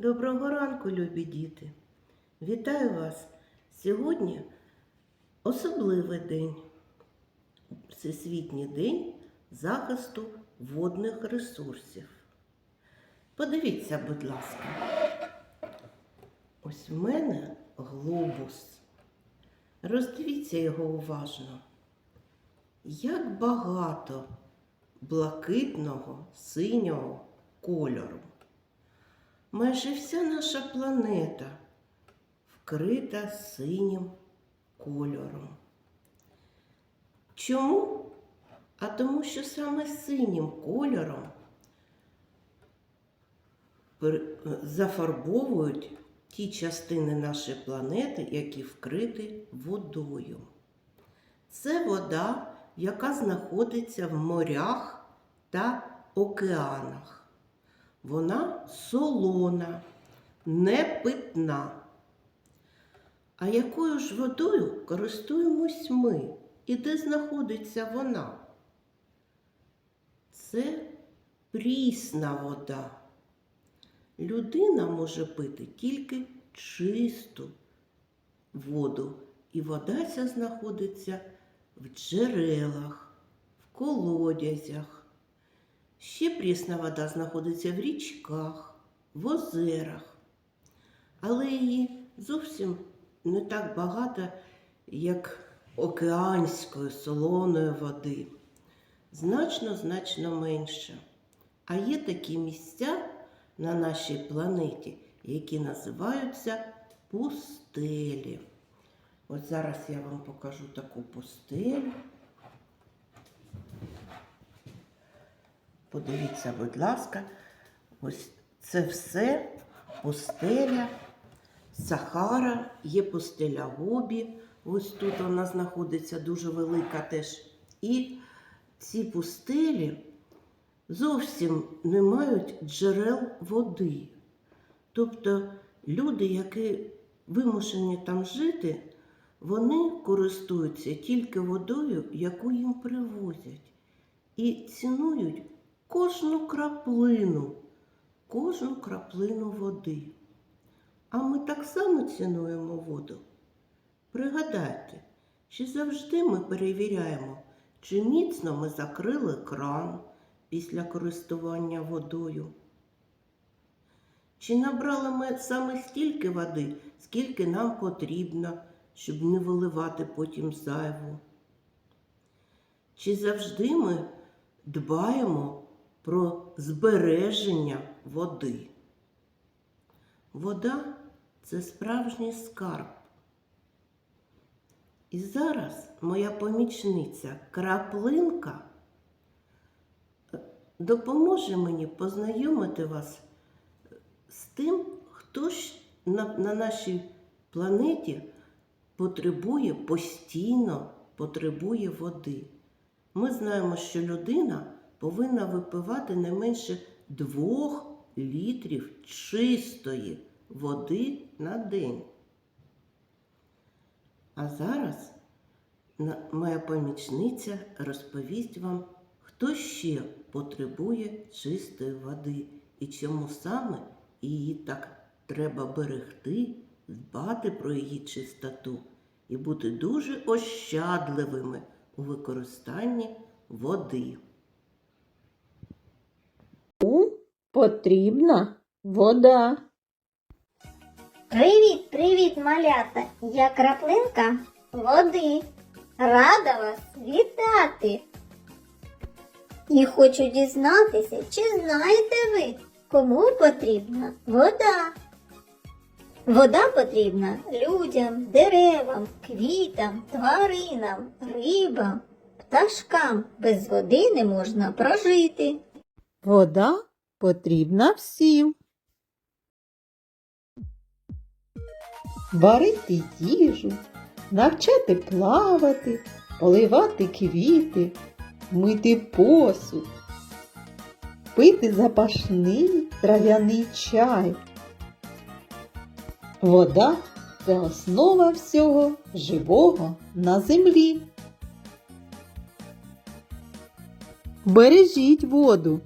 Доброго ранку, любі діти! Вітаю вас! Сьогодні особливий день, Всесвітній день захисту водних ресурсів. Подивіться, будь ласка, ось в мене глобус. Роздивіться його уважно. Як багато блакитного синього кольору. Майже вся наша планета вкрита синім кольором. Чому? А тому, що саме синім кольором зафарбовують ті частини нашої планети, які вкриті водою. Це вода, яка знаходиться в морях та океанах. Вона солона, не питна. А якою ж водою користуємось ми? І де знаходиться вона? Це прісна вода. Людина може пити тільки чисту воду, і вода ця знаходиться в джерелах, в колодязях. Ще прісна вода знаходиться в річках, в озерах, але її зовсім не так багато, як океанської солоної води. Значно, значно менше. А є такі місця на нашій планеті, які називаються пустелі. От зараз я вам покажу таку пустелю. Подивіться, будь ласка, ось це все пустеля, Сахара, є пустеля Гобі. Ось тут вона знаходиться дуже велика теж. І ці пустелі зовсім не мають джерел води. Тобто люди, які вимушені там жити, вони користуються тільки водою, яку їм привозять, і цінують кожну краплину, кожну краплину води. А ми так само цінуємо воду. Пригадайте, чи завжди ми перевіряємо, чи міцно ми закрили кран після користування водою. Чи набрали ми саме стільки води, скільки нам потрібно, щоб не виливати потім зайву? Чи завжди ми дбаємо про збереження води? Вода це справжній скарб. І зараз моя помічниця краплинка е, допоможе мені познайомити вас з тим, хто ж на, на нашій планеті потребує постійно потребує води. Ми знаємо, що людина повинна випивати не менше двох літрів чистої води на день. А зараз моя помічниця розповість вам, хто ще потребує чистої води і чому саме її так треба берегти, дбати про її чистоту і бути дуже ощадливими у використанні води. Потрібна вода. Привіт, привіт, малята! Я краплинка води. Рада вас вітати. І хочу дізнатися, чи знаєте ви, кому потрібна вода? Вода потрібна людям, деревам, квітам, тваринам, рибам, пташкам. Без води не можна прожити. Вода потрібна всім. Варити їжу, навчати плавати, поливати квіти, мити посуд, пити запашний трав'яний чай. Вода це основа всього живого на землі. Бережіть воду.